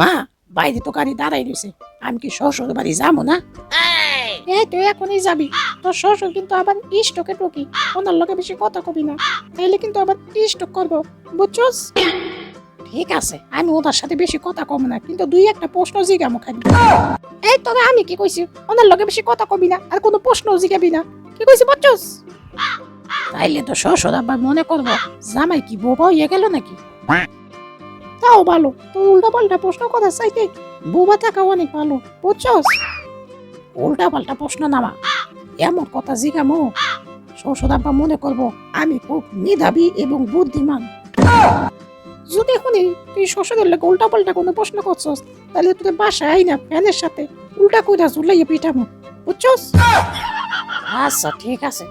মা বাইরে তো গাড়ি দাঁড়াই রয়েছে। আমি কি শ্বশুর বাড়ি যাব না? তুই এখনই যাবি। তোর শ্বশুর কিন্তু আবার টুকি ওনার লোকে বেশি কথা কবি না। তাইলে কিন্তু আবার করব। বুঝছস? ঠিক আছে আমি ওনার সাথে বেশি কথা কম না কিন্তু দুই একটা প্রশ্ন জিগামো খালি। এই তোরে আমি কি কইছি? ওনার লগে বেশি কথা কবি না আর কোনো প্রশ্ন জিগাবি না। কি কইছি বুঝছস? তাইলে তো শ্বশুর আবার মনে করব জামাই কি বোবা হয়ে গেল নাকি? তাও ভালো। তো উল্টা পাল্টা প্রশ্ন করার চাইতে বোবা থাকা অনেক ভালো, বুঝছস? উল্টা পাল্টা প্রশ্ন নামা। এমন কথা জিগামো। শ্বশুর আব্বা মনে করব, আমি খুব মেধাবী এবং বুদ্ধিমান। যদি শুনি তুই শ্বশুরের লোক উল্টা পাল্টা কোনো প্রশ্ন করছস, তাহলে তোদের বাসায় আই না ফ্যানের সাথে। উল্টা কইরা ঝুলাইয়া পিঠামো বুঝছস? আচ্ছা ঠিক আছে।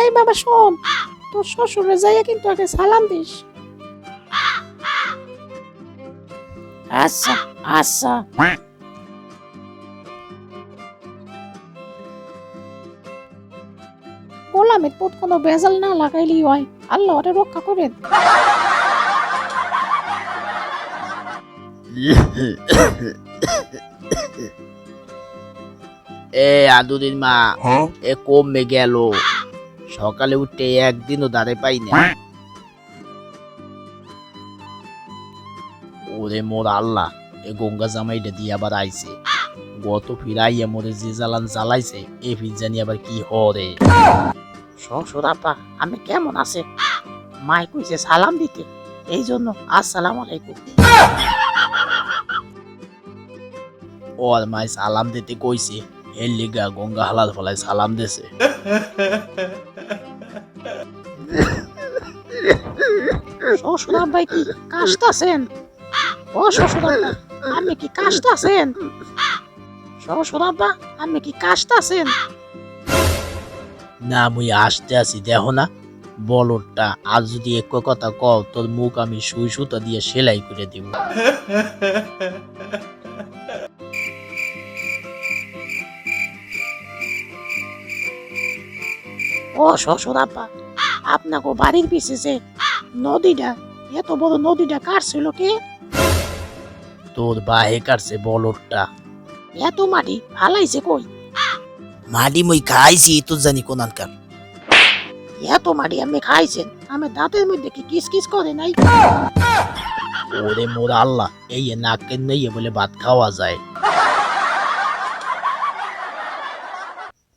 এই বাবা, শোন, তোর শ্বশুরে যাইয়া কিন্তু আগে সালাম দিস। আচ্ছা আচ্ছা গোলামের পুত কোনো বেজাল না লাগাইলেই হয়। আল্লাহ ওরে রক্ষা করেন। এ আদুরির মা এ কমে গেল। সকালে উঠে একদিনও দাঁড়ে পাই না ওরে মোর আল্লাহ। এ গঙ্গা জামাইটা দিয়ে আবার আইছে। গত ফিরাইয়া মোরে যে জ্বালান জ্বালাইছে, এ জানি আবার কি হরে। শ্বশুর আব্বা আমি কেমন আছে? মাই কইছে সালাম দিতে। এই জন্য আসসালামু আলাইকুম। ওর মাই সালাম দিতে কইছে, এর লিগা গঙ্গা হালাল ফলায় সালাম দেছে। শ্বশুর আব্বাই কি কাশতাছেন? ও শ্বশুর আব্বা আপনি কি কাশতাছেন শ্বশুর আব্বা আপনি কি কাশতাছেন না মুই আসতে দেখো না। বলরটা আজ যদি এক কথা কও তোর মুখ আমি সুই সুতা দিয়ে সেলাই করে দিব। ও আপনাকে বাড়ির পিছে যে নদীটা এত বড় নদীটা কাটছিল কে? তোর বাহে কাটছে বলরটা এত মাটি ফালাইছে কই? মাডি মুই খাইছি তো জানি কোনানকার এত মাটি আমি খাইছেন। আমার দাঁতের মধ্যে কি কিস কিস করে নাই? ওরে মোর আল্লাহ এই নাকের নেই বলে ভাত খাওয়া যায়।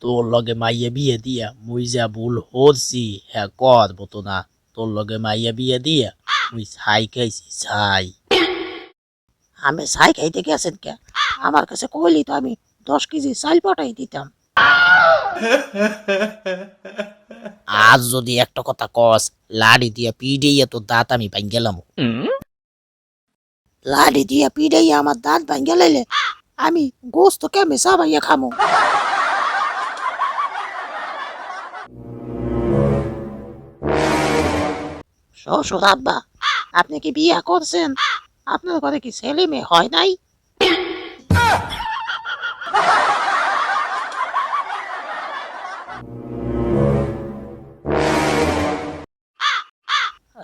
তোর লগে মাইয়া বিয়ে দিয়া মুই যা ভুল হরছি হ্যাঁ কর বতো না তোর লগে মাইয়া বিয়ে দিয়া মুই ছাই খাইছি ছাই। আমি সাই খাইতে গেছেন কে? আমার কাছে কইলি তো আমি দশ কেজি চাল পাঠাই দিতাম। আজ যদি একটা কথা কস লাড়ি দিয়া পিড়িয়া তোর দাঁত আমি পাই গেলাম লাঠি দিয়ে পিড়াইয়া আমার দাঁত ভাঙ্গে লাইলে আমি গোস্ত কেমে চাবাইয়া খামো? শ্বশুর আব্বা আপনি কি বিয়া করছেন? আপনার ঘরে কি ছেলে মেয়ে হয় নাই?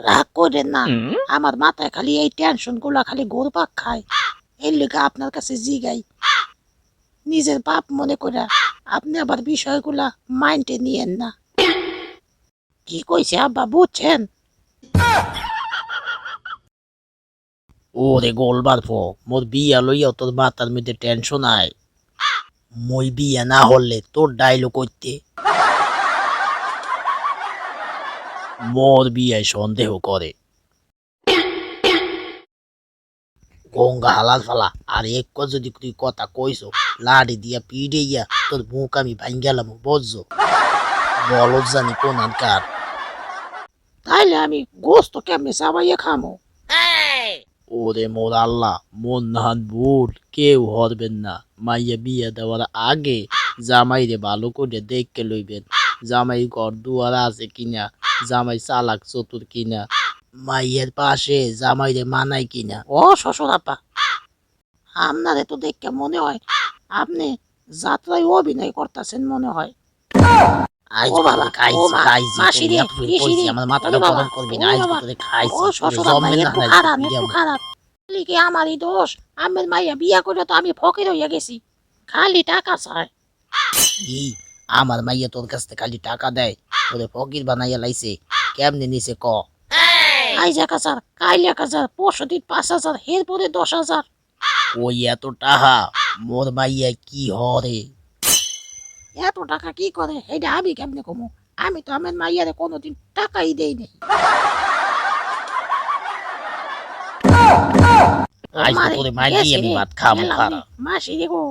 রাগ করেন না। আমার মাথায় খালি এই টেনশনগুলা খালি ঘুরপাক খায়। এর লিগে আপনার কাছে জিগাই। নিজের বাপ মনে করে আপনি আবার বিষয়গুলা মাইন্ডে নিয়েন না। কি কইছে আব্বা বুঝছেন? ওরে গোলবার ফো, মোর বিয়া লইয়া তোর মাথার মধ্যে টেনশন আয়। মই বিয়া না হলে তোর ডাইলো করতে। মোর বিয়ায় সন্দেহ করে। গঙ্গা হালাল ফালা, আর এক যদি তুই কথা কইছো লাড়ি দিয়া পিড়েইয়া তোর মুখ আমি ভাঙ গেলাম বুঝছ? বলত জানি কোন কার তাইলে আমি গোস্ত কেমনে চাবাইয়া খামো? ওরে মোর আল্লাহ মন নাহান ভুল, কেউ হরবেন না। মাইয়া বিয়ে দেওয়ার আগে জামাইরে ভালো করে দেখকে লইবেন, জামাই ঘর দুয়ার আছে কিনা, জামাই চালাক চতুর কিনা, মাইয়ের পাশে জামাইরে মানাই কিনা। ও শ্বশুর আপা, আপনারে তো দেখে মনে হয় আপনি যাত্রায় অভিনয় করতেছেন মনে হয়। আমার মাথাটা গরম করবি না খাইছি খারাপ লিখে আমারই দোষ আমের মাইয়া বিয়া করে তো আমি ফকির হইয়া গেছি। খালি টাকা চায়। আমার মাইয়া তোর কাছ থেকে খালি টাকা দেয় তোরে ফকির বানাইয়া লাইছে কেমনে নিছে ক? আইজ এক হাজার কাইল এক হাজার পরশু দিন পাঁচ হাজার এরপরে দশ হাজার। ওই এত টাহা মোর মাইয়া কি হরে? এত টাকা কি করে? এটা আমি কেমনে কমু? আমি তো আমার মাইয়ারে কোনোদিন টাকাই দেই নেই। আজ তো তোরে আমি ভাত খাব খারা মাসি দেখো